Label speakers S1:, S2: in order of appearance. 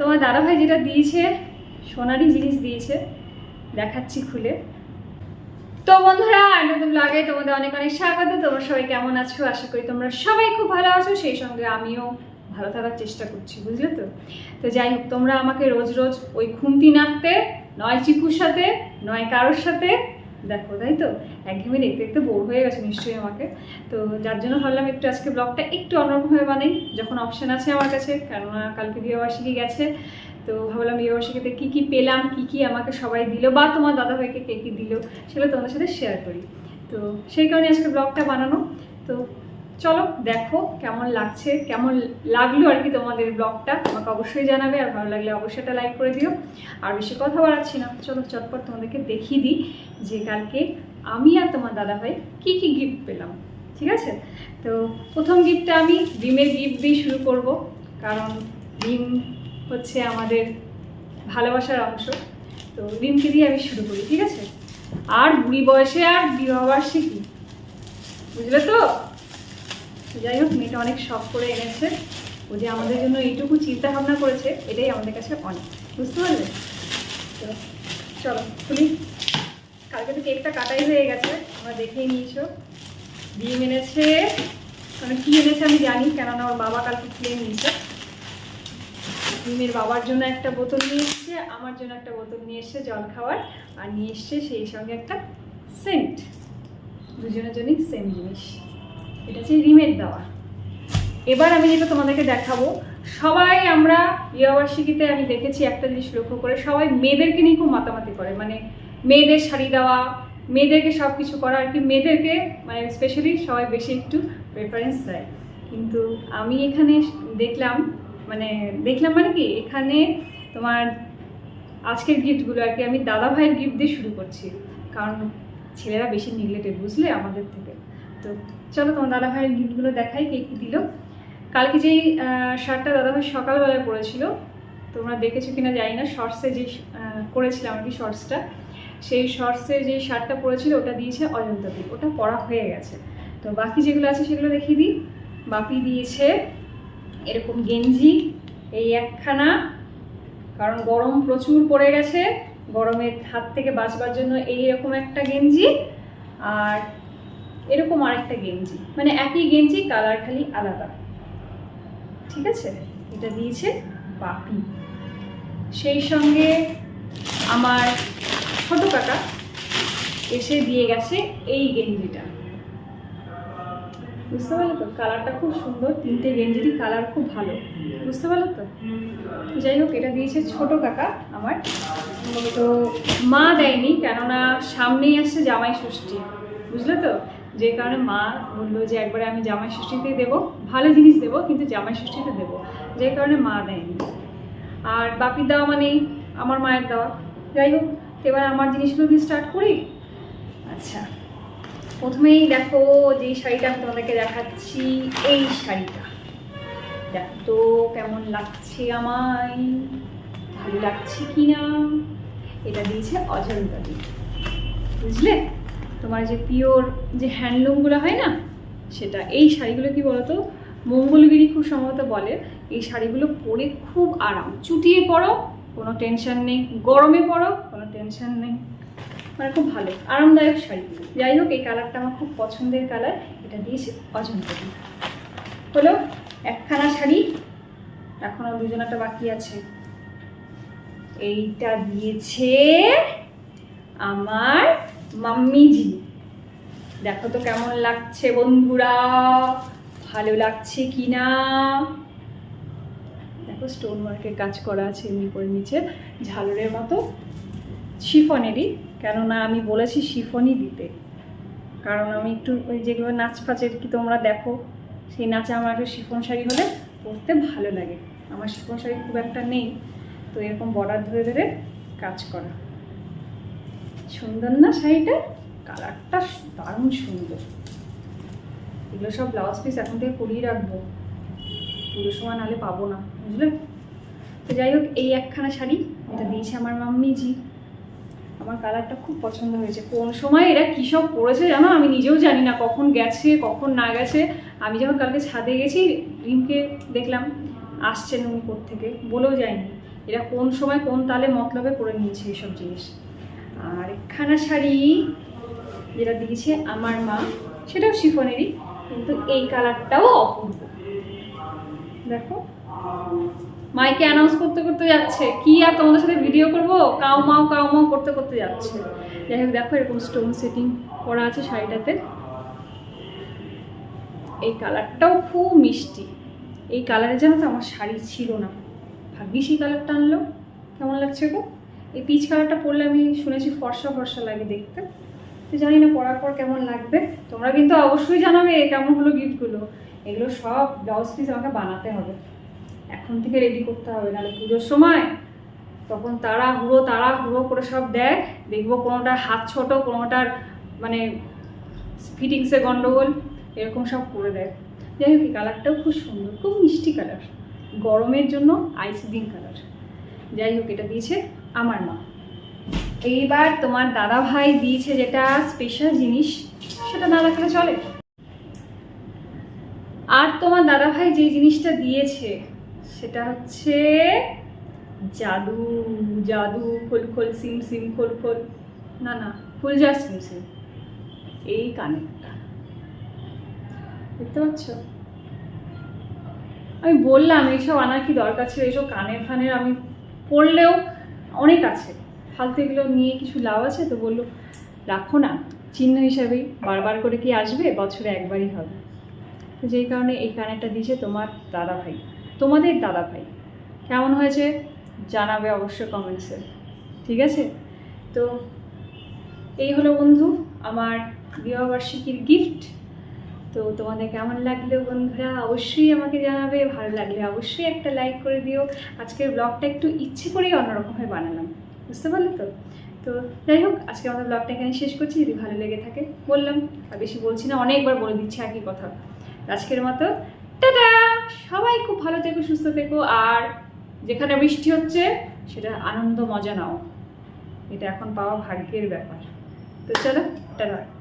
S1: তোমার দাদাভাই যেটা দিয়েছে, সোনারই জিনিস দিয়েছে, দেখাচ্ছি খুলে। তো বন্ধুরা, আর নতুন ব্লগে তোমাদের অনেক অনেক স্বাগত। তোমরা সবাই কেমন আছো? আশা করি তোমরা সবাই খুব ভালো আছো। সেই সঙ্গে আমিও ভালো থাকার চেষ্টা করছি, বুঝলে তো? তো যাই হোক, তোমরা আমাকে রোজ রোজ ওই খুন্তি নাড়তে, নয় চিকুর সাথে, নয় কারোর সাথে দেখো, তাই তো? একদমই দেখতে দেখতে বোর হয়ে গেছে নিশ্চয়ই আমাকে। তো যার জন্য ভাবলাম একটু আজকে ব্লগটা একটু অন্যরকমভাবে বানাই, যখন অপশান আছে আমার কাছে, কেননা কালকে বিয়েবার্ষিকী গেছে, তো ভাবলাম বিয়েবার্ষিকীতে কী কী পেলাম, কী কী আমাকে সবাই দিল, বা তোমার দাদাভাইকে কে কী দিল, সেগুলো তোমাদের সাথে শেয়ার করি। তো সেই কারণে আজকে ব্লগটা বানানো। তো চলো, দেখো কেমন লাগছে, কেমন লাগল আর কি তোমাদের ব্লগটা। আমাকে অবশ্যই জানাবে, আর ভালো লাগলে অবশ্যই একটা লাইক করে দিও। আর বেশি কথা বাড়াচ্ছি না। চলো, চটপট তোমাদেরকে দেখিয়ে দিই যে কালকে আমি আর তোমার দাদা দাদাভাই কী কী গিফট পেলাম, ঠিক আছে? তো প্রথম গিফটটা আমি ডিমের গিফট দিয়ে শুরু করব, কারণ ডিম হচ্ছে আমাদের ভালোবাসার অংশ। তো ডিমকে দিয়ে আমি শুরু করি, ঠিক আছে? আর বুড়ি বয়সে আর বিবাহবার্ষিকী, বুঝলে তো? যাই হোক, মেয়েটা অনেক শখ করে এনেছে। ও যে আমাদের জন্য এইটুকু চিন্তা ভাবনা করেছে, এটাই আমাদের কাছে অনেক। বুঝতে পারলে? চলো খুলি কালকে তো কেকটা কাটাই হয়ে গেছে আমরা দেখেই নিয়েছো। ডিম এনেছে। মানে কী এনেছে আমি জানি, কেননা ওর বাবা কালকে খুলে নিয়েছে। ডিমের বাবার জন্য একটা বোতল নিয়ে এসছে, আমার জন্য একটা বোতল নিয়ে এসছে জল খাওয়ার, আর নিয়ে এসছে সেই সঙ্গে একটা সেন্ট। দুজনের জন্যই সেম জিনিস। এটা হচ্ছে রিমের দেওয়া। এবার আমি যেটা তোমাদেরকে দেখাবো, সবাই আমরা বিবাহবার্ষিকীতে আমি দেখেছি একটা জিনিস লক্ষ্য করে, সবাই মেয়েদেরকে নিয়ে খুব মাতামাতি করে। মানে মেয়েদের শাড়ি দেওয়া, মেয়েদেরকে সব কিছু করা, আর কি মেয়েদেরকে মানে স্পেশালি সবাই বেশি একটু প্রেফারেন্স দেয়। কিন্তু আমি এখানে দেখলাম মানে দেখলাম মানে কি, এখানে তোমার আজকের গিফটগুলো আর কি আমি দাদা ভাইয়ের গিফট দিয়ে শুরু করছি। কারণ ছেলেরা বেশি নিগলেটেড বুঝলে আমাদের থেকে। তো চলো তোমার দাদা ভাইয়ের গিফটগুলো দেখাই, কে কী দিল। কালকে যেই শার্টটা দাদা ভাই সকালবেলায় পরেছিল, তোমরা দেখেছ কিনা জানি না শর্টসে যে করেছিলাম আর কি শর্টসটা সেই শর্টসে যে শার্টটা পরেছিল, ওটা দিয়েছে অজন্তাদি ওটা পরা হয়ে গেছে। তো বাকি যেগুলো আছে সেগুলো দেখিয়ে দিই। বাপি দিয়েছে এরকম গেঞ্জি, এই একখানা, কারণ গরম প্রচুর পড়ে গেছে, গরমের হাত থেকে বাঁচবার জন্য এই রকম একটা গেঞ্জি, আর এরকম আরেকটা গেঞ্জি। মানে একই গেঞ্জি, কালার খালি আলাদা। ঠিক আছে? এটা দিয়েছে বাপি। সেই সঙ্গে আমার ছোট কাকা এসে দিয়ে গেছে এই গেঞ্জিটা। বুঝতে পারল তো? কালারটা খুব সুন্দর, তিনটে গেঞ্জিরই কালার খুব ভালো। বুঝতে পারল তো? যাই হোক, এটা দিয়েছে ছোট কাকা আমার। তো মা দেয়নি, কেননা সামনেই আসছে জামাই ষষ্ঠী। বুঝলে তো? যে কারণে মা বলল যে একবারে আমি জামাই ষষ্ঠীতেই দেবো, ভালো জিনিস দেবো, কিন্তু জামাই ষষ্ঠীতে দেবো। যে কারণে মা দেয়নি। আর বাপির দেওয়া মানেই আমার মায়ের দেওয়া। যাই হোক, এবার আমার জিনিসগুলো দিয়ে স্টার্ট করি। আচ্ছা প্রথমেই দেখো যে শাড়িটা আমি তোমাদেরকে দেখাচ্ছি, এই শাড়িটা। দেখো তো কেমন লাগছে আমায়, ভালো লাগছে কি না এটা দিয়েছে অজন্তা বুঝলে? তোমার যে পিওর যে হ্যান্ডলুমগুলো হয় না, সেটা এই শাড়িগুলো কি বলতো? মঙ্গলগিরি খুব সম্ভবত বলে, এই শাড়িগুলো পরে খুব আরাম। চুটিয়ে পরো, কোনো টেনশন নেই। গরমে পরো, কোনো টেনশন নেই। মানে খুব ভালো, আরামদায়ক শাড়ি। যাই হোক, এই কালারটা আমার খুব পছন্দের কালার এটা দিয়েছে অজন্তা হলো একখানা শাড়ি, এখনও দুজনাটা বাকি আছে। এইটা দিয়েছে আমার মাম্মিজি। দেখো তো কেমন লাগছে বন্ধুরা, ভালো লাগছে কি না দেখো স্টোন ওয়ার্কের কাজ করা আছে এমনি করে নিচে, ঝালরের মতো। শিফনেরই, কেননা আমি বলেছি শিফনই দিতে। কারণ আমি একটু ওই যেগুলো নাচ ফাচের কি তোমরা দেখো, সেই নাচে আমার একটু শিফন শাড়ি হলে পরতে ভালো লাগে। আমার শিফন শাড়ি খুব একটা নেই, তো এরকম বর্ডার ধরে ধরে কাজ করা। সুন্দর না শাড়িটা? কালারটা দারুণ সুন্দর। এগুলো সব ব্লাউজ পিস এখন থেকে করিয়ে রাখব। পুরো সময় নাহলে পাবো না, বুঝলে? তো যাই হোক, এই একখানা শাড়ি, এটা দিয়েছে আমার মাম্মিজি। আমার কালারটা খুব পছন্দ হয়েছে। কোন সময় এরা কী সব পরেছে জানো? আমি নিজেও জানি না কখন গেছে, কখন না গেছে। আমি যখন কালকে ছাদে গেছি, রিমকে দেখলাম, আসছেন উনি থেকে বলেও যায়নি। এরা কোন সময় কোন তালে মতলবে করে নিয়েছে এইসব জিনিস। আর খানা শাড়ি যেটা দিয়েছে আমার মা, সেটাও শিফনেরই কিন্তু এই কালারটাও অপূর্ব। দেখো। মাইকে অ্যানাউন্স করতে করতে যাচ্ছে। কি আর তোমাদের সাথে ভিডিও করব? কাউ মাও কাউ মাও করতে করতে যাচ্ছে। যাই হোক, দেখো এরকম স্টোন সেটিং করা আছে শাড়িটাতে। এই কালারটাও খুব মিষ্টি। এই কালারে যেন তো আমার শাড়ি ছিল না। ভাগ্যিস এই কালারটা আনলো। কেমন লাগছে গো? এই পিচ কালারটা পরলে আমি শুনেছি ফর্সা ফর্সা লাগে দেখতে। তো জানি না পরার পর কেমন লাগবে। তোমরা কিন্তু অবশ্যই জানাবে কেমন হলো গিফটগুলো। এগুলো সব ব্লাউজ পিস আমাকে বানাতে হবে। এখন থেকে রেডি করতে হবে, নাহলে পুজোর সময় তখন তারা হুড়ো তারা হুড়ো করে সব দেয় দেখব কোনোটার হাত ছোট, কোনোটার মানে ফিটিংসে গন্ডগোল। এরকম সব করে দেয় যাই হোক, এই কালারটাও খুব সুন্দর, খুব মিষ্টি কালার গরমের জন্য আইসিডিং কালার যাই হোক, এটা দিয়েছে আমার মা। এইবার তোমার দাদা ভাই দিয়েছে যেটা স্পেশাল জিনিস, সেটা না রাখলে চলে। আর তোমার দাদা ভাই যে জিনিসটা দিয়েছে, সেটা হচ্ছে জাদু জাদু, খোল খোল, সিম সিম, খোল খোল। না না, ফুল যা সিম সিম। এই কানেরটা দেখতে পাচ্ছ? আমি বললাম, এইসব আনার কি দরকার ছিল? এইসব কানের ফানের আমি পড়লেও অনেক আছে। ফালতু এগুলো নিয়ে কিছু লাভ আছে? তো বলল, রাখো না। চিহ্ন হিসাবেই বারবার করে কি আসবে? বছরে একবারই হবে। তো যেই কারণে এই কানেরটা দিয়েছে তোমার দাদা ভাই তোমাদের দাদা ভাই কেমন হয়েছে? জানাবে অবশ্য কমেন্টসে ঠিক আছে? তো এই হলো বন্ধু, আমার বিবাহবার্ষিকীর গিফট তো তোমাদের কেমন লাগল বন্ধুরা? অবশ্যই আমাকে জানাবে, ভালো লাগলে অবশ্যই একটা লাইক করে দিও। আজকের ব্লগটা একটু ইচ্ছে করেই অন্যরকমভাবে বানালাম, বুঝতে পারলে তো? তো যাই হোক, আজকে আমাদের ব্লগটা এখানে শেষ করছি। যদি ভালো লেগে থাকে, বললাম। আর বেশি বলছি না, অনেকবার বলে দিচ্ছি একই কথা। আজকের মতো, টাটা! সবাই খুব ভালো থেকো, সুস্থ থেকো। আর যেখানে বৃষ্টি হচ্ছে, সেটা আনন্দ মজা নাও। এটা এখন পাওয়া ভাগ্যের ব্যাপার। তো চলো, টাটা।